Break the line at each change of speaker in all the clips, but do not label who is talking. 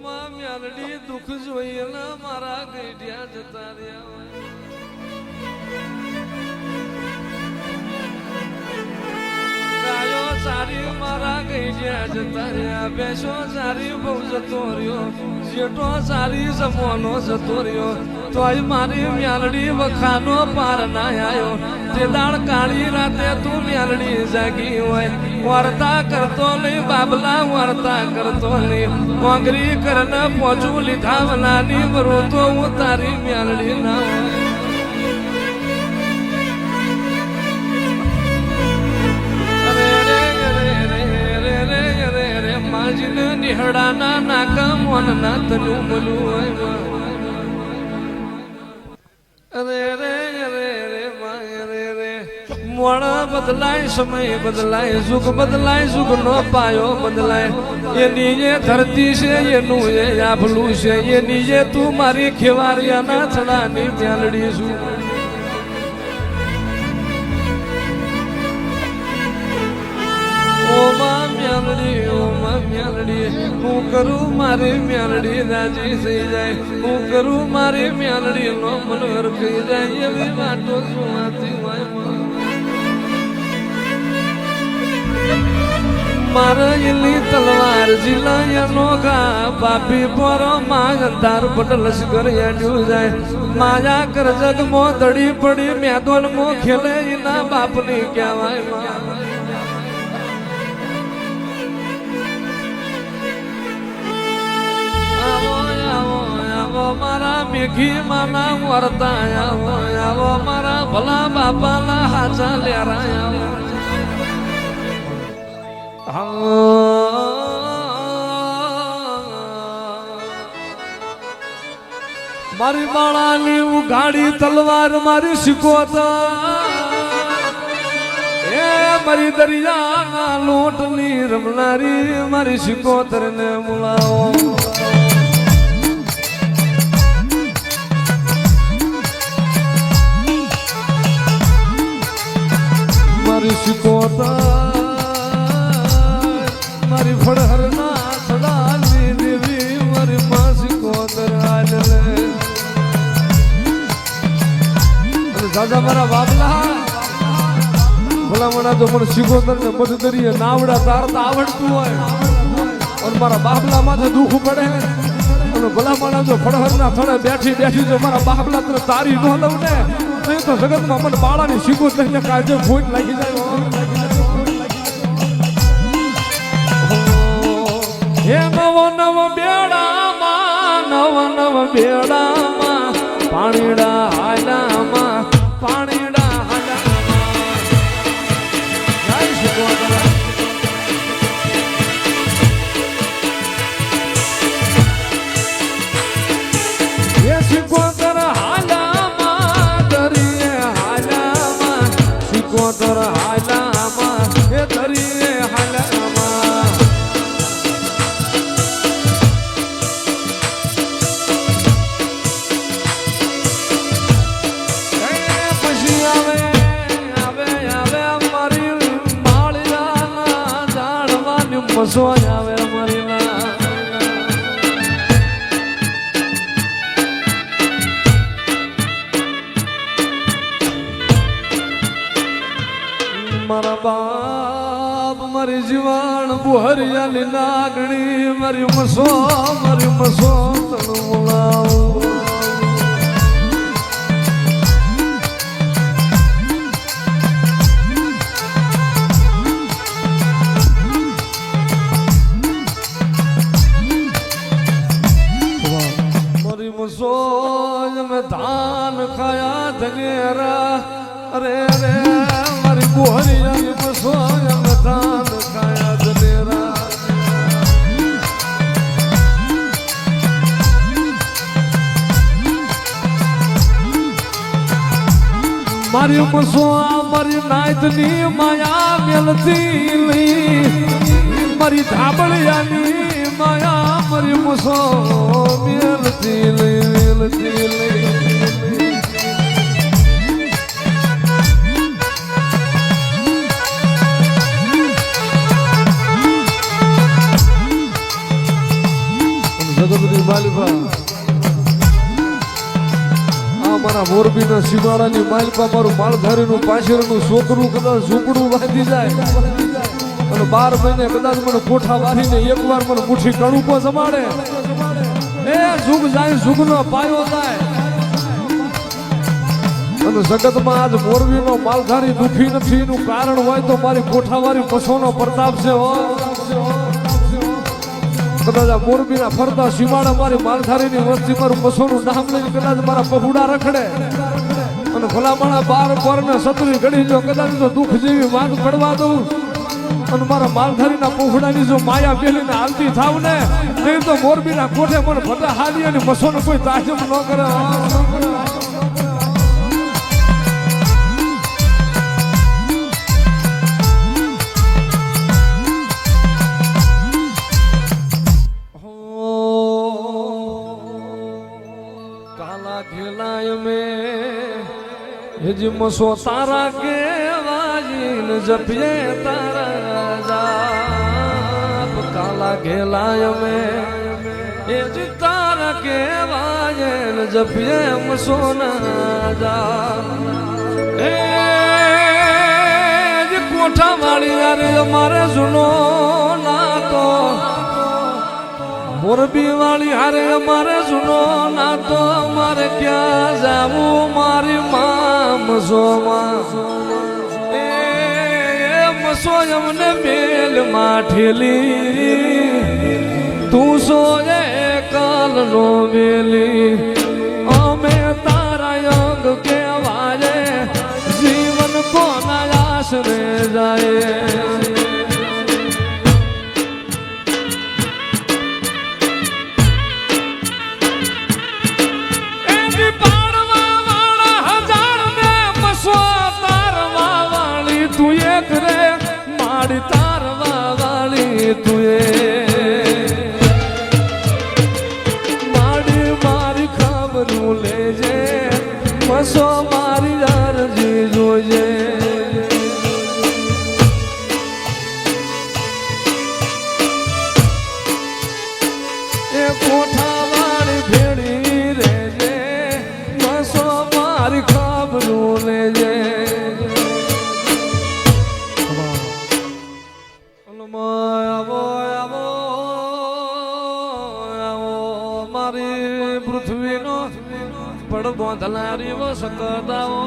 ઓમાં મ્યાલડી દુઃખ જોઈએ ને મારા ગઈઢિયા જતા રહ્યા હોય. ગાયો સારી મારા ગઈઢિયા જતા રહ્યા બેસો સારી બહુ જતો રહ્યો જેટો સારી જમવાનો જતો રહ્યો તોય મારી મ્યાલડી વખાનો પાર ના આયો જે દાળ કાળી રાતે તું મ્યાલડી જાગી હોય વાર્તા કરતો નહીં બાબલા વાર્તા કરતો નહીં મોંગરી કરને પહોંચું લીધા વલાની મરું તો હું તારી મ્યાલડી ના હોય નિહળાના નાકા મોનના તનું મલું અરે રે રે રે માય, રે રે. મોણ બદલાય, સમય બદલાય, સુખ બદલાય સુખ નો પાયો બદલાય. એની જે ધરતી છે, એનું એ આભલું છે. એની જે તું મારી ખેવારિયાના થડાની મ્યાલડી છું. ઓમાં મ્યાલડી મ્યાલડી, હું કરું મારી મ્યાલડી, રાજી થઈ જાય. હું કરું મારી મ્યાલડી, નો મનોહર થઈ જાય. એવી વાતો સુવાતી હોય મારા તલવાર જિલ્લાનો ઘા, બાપી પર માંગ, તાર પટલ લશ્કર એડ્યું જાય. માયા કર જગ મો દડી પડી મેદોન મો ખેલે, એના બાપની કહેવાય આવો મારા મેઘી માના વરતા આવો મારા ભલા બાપાના હાચા લેરા આવો. મારી બાળાની ઉઘાડી તલવાર મારી શીખોતા. એ મારી દરિયા લોટની રમનારી મારી શિકોતર ને મુલાવો મારી શિકોતર મારી ફળહર ના સડાની દેવી, મારી માં શિકોતર આલે દાદા મારા બાબલા ભલામણા તો પણ શિકોતર ને મધદરીએ નાવડા તારતા આવડતું હોય. અને મારા બાબલા માથે દુઃખ પડે. અને ભલામણા જો ફળહરના થળે બેઠી બેઠી જો મારા બાબલા તને તારી ન લઉં ને નહીં તો જગતમાં મને બાળાની શિકોતર થઈને કાજે ભૂત લાગી જાય, હે નવ નવ બેડામાં, નવ નવ બેડામાં પાણીડા મસવાય આવે મારી મારા બાપ, મારી જીવાણ, બુહરિયાની નાગણી મારી મસો મારી મસો તણું બોલાવું. મારી મસો મારી નાયતની માયા મેલતી લઈ મારી ધાબળિયાની માયા મારી મસો મેલતી લઈ મેલતી લઈ મારા મોરબીના સીમાડાની માલિકા મારું માલધારીનું પાછળનું છોકરું કદાચ ઝૂંપડું બાંધી જાય. અને બાર મહિને કદાચ મને કોઠા એક એકવાર મને મુઠ્ઠી પણ જમાડે. એ જુગ જાય જુગનો પાયો થાય અને જગતમાં આજ મોરબીનો માલધારી દુખી નથી. એનું કારણ હોય તો મારી કોઠાવાળી પછોનો પ્રતાપ છે, હો. કદાચ આ મોરબીના ફરતા સીમાડા મારી માલધારીની વસ્તી મારું પશુનું નામ લઈને કદાચ મારા પહુડા રખડે. અને ભલામણા બાર પર ને સતરી ઘડી જો કદાચ તો દુઃખ જેવી વાત પડવા દઉં, અને મારા માલધારીના પોખડાની જો માયા પેલીને હાલતી થાવ ને નહીં તો મોરબીના કોઠે પણ ભટા હાલી અને પશુનો કોઈ તાજમ ન કરે. મસો તારા કે વાજીન જપીએ તારા જાપ. કાલા ઘેલાય અમે, એ જ તારા કે વાજીન જપીએ મસો ના જાપ. એ જ કોઠા વાળી યાર અમારે ના તો મોરબી વાળી હારે અમારે સુનો ના તો અમારે ક્યાં જાવું મારી? મસોમાં અમને મેલ માઠેલી. તું સોજે કાલ નો મેલી અમે તારા અંગ કેવાય જીવન કોના આશરે જાય. પડબો ધલારી વો સકદાઓ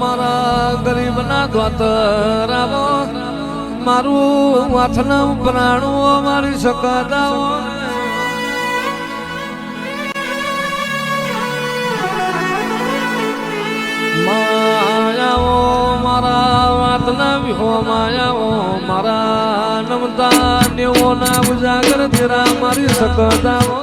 મારા ગરીબના દ્વાતર આવો મારું વાથના પ્રાણુઓ મારી સકદાઓ મારા હો માયા મારા નમતા નેવોના ઉજાગર તેરા મારી સકદાઓ